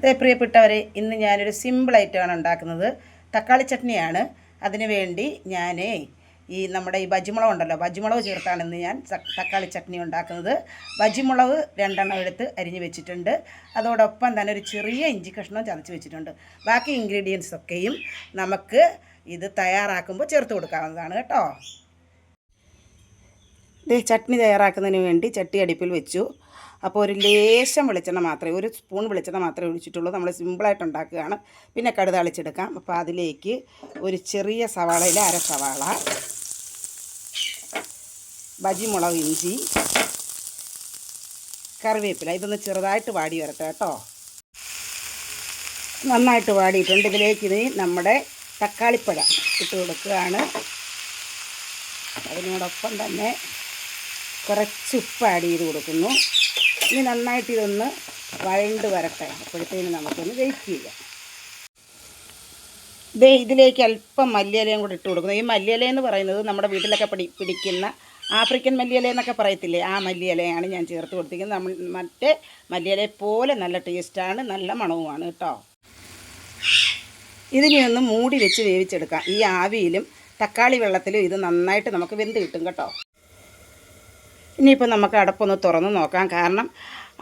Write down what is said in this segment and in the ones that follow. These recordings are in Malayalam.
ഇതേ പ്രിയപ്പെട്ടവരെ ഇന്ന് ഞാനൊരു ഐറ്റമാണ് ഉണ്ടാക്കുന്നത്. തക്കാളി ചട്നിയാണ്. അതിനു വേണ്ടി ഞാൻ ഈ നമ്മുടെ ഈ ബജിമുളക് ഉണ്ടല്ലോ ബജിമുളക് ചേർത്താണ് ഇന്ന് ഞാൻ തക്കാളി ചട്നി ഉണ്ടാക്കുന്നത്. ബജിമുളക് രണ്ടെണ്ണം എടുത്ത് അരിഞ്ഞ് വെച്ചിട്ടുണ്ട്. അതോടൊപ്പം തന്നെ ഒരു ചെറിയ ഇഞ്ചി കഷ്ണം ചതച്ച് വെച്ചിട്ടുണ്ട്. ബാക്കി ഇൻഗ്രീഡിയൻസ് ഒക്കെയും നമുക്ക് ഇത് തയ്യാറാക്കുമ്പോൾ ചേർത്ത് കൊടുക്കാവുന്നതാണ് കേട്ടോ. ഇത് ചട്നി തയ്യാറാക്കുന്നതിന് വേണ്ടി ചട്ടി അടുപ്പിൽ വെച്ചു. അപ്പോൾ ഒരു ലേശം വെളിച്ചെണ്ണ മാത്രമേ ഒരു സ്പൂൺ വെളിച്ചെണ്ണ മാത്രമേ ഒഴിച്ചിട്ടുള്ളൂ. നമ്മൾ സിമ്പിളായിട്ട് ഉണ്ടാക്കുകയാണ്. പിന്നെ കടുതാളിച്ചെടുക്കാം അപ്പോൾ അതിലേക്ക് ഒരു ചെറിയ സവാളയിൽ അര സവാള ബജിമുളക് ഇഞ്ചി കറിവേപ്പില. ഇതൊന്ന് ചെറുതായിട്ട് വാടി വരട്ടെ കേട്ടോ. നന്നായിട്ട് വാടിയിട്ടുണ്ട്. ഇതിലേക്ക് ഇനി നമ്മുടെ തക്കാളിപ്പഴ ഇട്ട് കൊടുക്കുകയാണ്. അതിനോടൊപ്പം തന്നെ കുറച്ച് ഉപ്പ് ആഡ് ചെയ്ത് കൊടുക്കുന്നു. ഇനി നന്നായിട്ട് ഇതൊന്ന് വഴണ്ട് വരട്ടെ. അപ്പോഴത്തേന് നമുക്കൊന്ന് വെയിറ്റ് ചെയ്യാം. ദേ ഇതിലേക്ക് അല്പം മല്ലിയിലയും കൂടി ഇട്ട് കൊടുക്കുന്നു. ഈ മല്ലിയില എന്ന് പറയുന്നത് നമ്മുടെ വീട്ടിലൊക്കെ പിടി പിടിക്കുന്ന ആഫ്രിക്കൻ മല്ലിയില എന്നൊക്കെ പറയത്തില്ലേ? ആ മല്ലിയലയാണ് ഞാൻ ചേർത്ത് കൊടുത്തിരിക്കുന്നത്. നമ്മൾ മറ്റേ മല്ലിയിലയെ പോലെ നല്ല ടേസ്റ്റാണ് നല്ല മണവുമാണ് കേട്ടോ. ഇതിനെ ഒന്ന് മൂടി വെച്ച് വേവിച്ചെടുക്കാം. ഈ ആവിയിലും തക്കാളി വെള്ളത്തിലും ഇത് നന്നായിട്ട് നമുക്ക് വെന്ത് കിട്ടും കേട്ടോ. ഇനിയിപ്പോൾ നമുക്ക് അടപ്പൊന്ന് തുറന്ന് നോക്കാം. കാരണം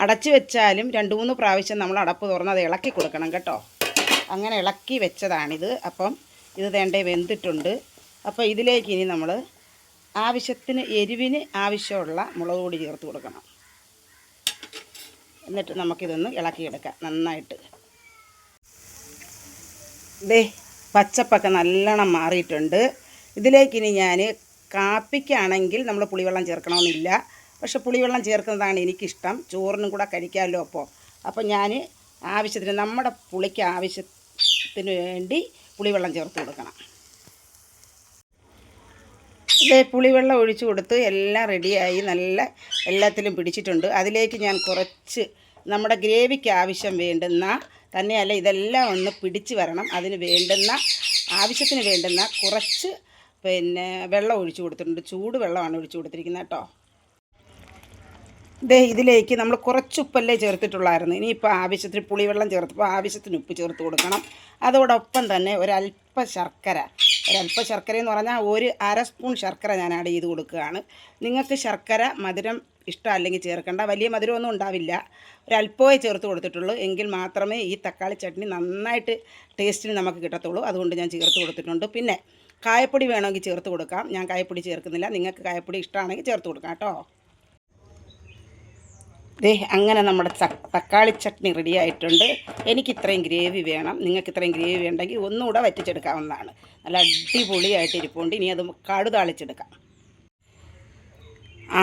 അടച്ചു വെച്ചാലും രണ്ട് മൂന്ന് പ്രാവശ്യം നമ്മൾ അടപ്പ് തുറന്ന് അത് ഇളക്കി കൊടുക്കണം കേട്ടോ. അങ്ങനെ ഇളക്കി വെച്ചതാണിത്. അപ്പം ഇത് വേണ്ടേ വെന്തിട്ടുണ്ട്. അപ്പോൾ ഇതിലേക്ക് ഇനി നമ്മൾ ആവശ്യത്തിന് എരിവിന് ആവശ്യമുള്ള മുളക് പൊടി ചേർത്ത് കൊടുക്കണം. എന്നിട്ട് നമുക്കിതൊന്ന് ഇളക്കിയെടുക്കാം നന്നായിട്ട്. ദേ പച്ചപ്പൊക്കെ നല്ലോണം മാറിയിട്ടുണ്ട്. ഇതിലേക്കിനി ഞാൻ കാപ്പിക്കാണെങ്കിൽ നമ്മൾ പുളിവെള്ളം ചേർക്കണമെന്നില്ല. പക്ഷെ പുളിവെള്ളം ചേർക്കുന്നതാണ് എനിക്കിഷ്ടം. ചോറിനും കൂടെ കഴിക്കാമല്ലോ അപ്പോൾ. അപ്പോൾ ഞാൻ ആവശ്യത്തിന് നമ്മുടെ പുളിക്ക് ആവശ്യത്തിന് വേണ്ടി പുളിവെള്ളം ചേർത്ത് കൊടുക്കണം. ഇതേ പുളിവെള്ളം ഒഴിച്ചു കൊടുത്ത് എല്ലാം റെഡിയായി. നല്ല എല്ലാത്തിലും പിടിച്ചിട്ടുണ്ട്. അതിലേക്ക് ഞാൻ കുറച്ച് നമ്മുടെ ഗ്രേവിക്ക് ആവശ്യം വേണ്ടുന്ന തന്നെയല്ല ഇതെല്ലാം ഒന്ന് പിടിച്ച് വരണം. അതിന് വേണ്ടുന്ന ആവശ്യത്തിന് വേണ്ടുന്ന കുറച്ച് പിന്നെ വെള്ളം ഒഴിച്ചു കൊടുത്തിട്ടുണ്ട്. ചൂട് വെള്ളമാണ് ഒഴിച്ചു കൊടുത്തിരിക്കുന്നത് കേട്ടോ. ദേ ഇതിലേക്ക് നമ്മൾ കുറച്ച് ഉപ്പല്ലേ ചേർത്തിട്ടുള്ളായിരുന്നു. ഇനിയിപ്പോൾ ആവശ്യത്തിന് പുളിവെള്ളം ചേർത്തപ്പോൾ ആവശ്യത്തിന് ഉപ്പ് ചേർത്ത് കൊടുക്കണം. അതോടൊപ്പം തന്നെ ഒരല്പ ശർക്കര. ഒരല്പ ശർക്കര എന്ന് പറഞ്ഞാൽ ഒരു അര സ്പൂൺ ശർക്കര ഞാൻ ആഡ് ചെയ്ത് കൊടുക്കുകയാണ്. നിങ്ങൾക്ക് ശർക്കര മധുരം ഇഷ്ടമല്ലെങ്കിൽ ചേർക്കേണ്ട. വലിയ മധുരമൊന്നും ഉണ്ടാവില്ല. ഒരല്പമേ ചേർത്ത് കൊടുത്തിട്ടുള്ളൂ. എങ്കിൽ മാത്രമേ ഈ തക്കാളി ചട്നി നന്നായിട്ട് ടേസ്റ്റിന് നമുക്ക് കിട്ടത്തുള്ളൂ. അതുകൊണ്ട് ഞാൻ ചേർത്ത് കൊടുത്തിട്ടുണ്ട്. പിന്നെ കായപ്പൊടി വേണമെങ്കിൽ ചേർത്ത് കൊടുക്കാം. ഞാൻ കായപ്പൊടി ചേർക്കുന്നില്ല. നിങ്ങൾക്ക് കായപ്പൊടി ഇഷ്ടമാണെങ്കിൽ ചേർത്ത് കൊടുക്കാം കേട്ടോ. ദേ അങ്ങനെ നമ്മുടെ തക്കാളി ചട്നി റെഡി ആയിട്ടുണ്ട്. എനിക്ക് ഇത്രയും ഗ്രേവി വേണം. നിങ്ങൾക്ക് ഇത്രയും ഗ്രേവി വേണ്ടെങ്കിൽ ഒന്നുകൂടെ വറ്റിച്ചെടുക്കാവുന്നതാണ്. നല്ല അടിപൊളിയായിട്ട് ഇരിപ്പുണ്ട്. ഇനി അത് കാട് താളിച്ചെടുക്കാം.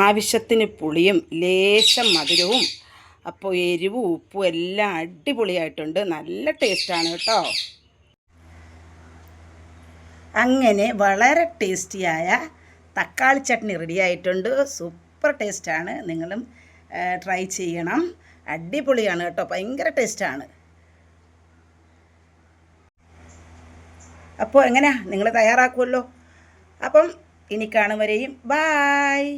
ആവശ്യത്തിന് പുളിയും ലേശം മധുരവും അപ്പോൾ എരിവും ഉപ്പും എല്ലാം അടിപൊളിയായിട്ടുണ്ട്. നല്ല ടേസ്റ്റാണ് കേട്ടോ. അങ്ങനെ വളരെ ടേസ്റ്റിയായ തക്കാളി ചട്നി റെഡി ആയിട്ടുണ്ട്. സൂപ്പർ ടേസ്റ്റാണ് നിങ്ങളും ട്രൈ ചെയ്യണം. അടിപൊളിയാണ് കേട്ടോ. ഭയങ്കര ടേസ്റ്റാണ് അപ്പോൾ എങ്ങനെയാ? നിങ്ങൾ തയ്യാറാക്കുമല്ലോ അപ്പം ഇനി കാണും ബായ്